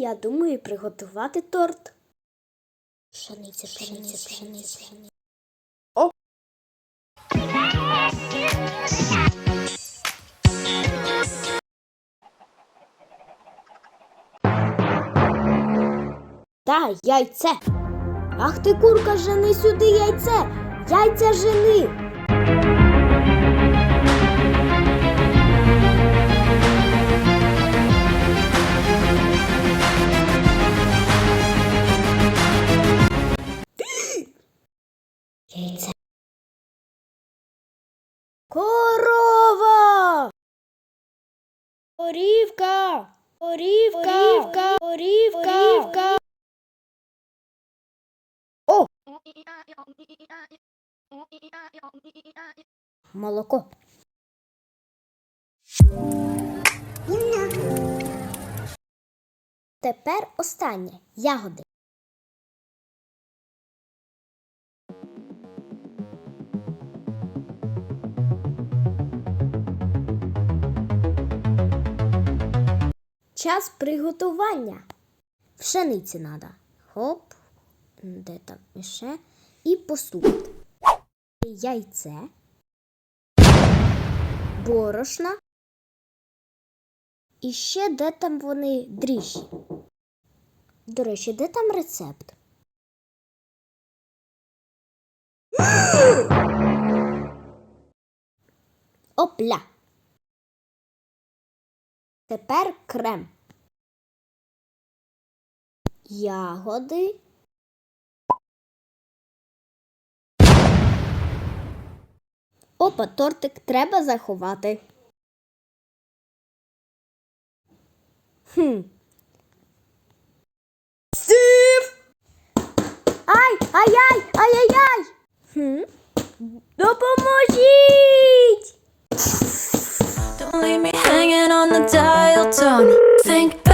я думаю приготувати торт. Пшениця, пшениця, пшениця. О! Та, яйце. Ах ти, курка, жени сюди яйце. Яйця жени. Яйце. Корова. Корівка. Корівка. Корівка. Корівка. О, молоко. Тепер останнє ягоди. Час приготування. Пшениці надо. Хоп, де там ще? І посуд. Яйце, борошна. І ще де там вони дріжджі. До речі, де там рецепт? Опля. Тепер крем. Ягоди. Опа, тортик треба заховати. Хм. Стив! Ай, ай-яй, ай-яй-яй! Хм? Допоможіть! monotone. Think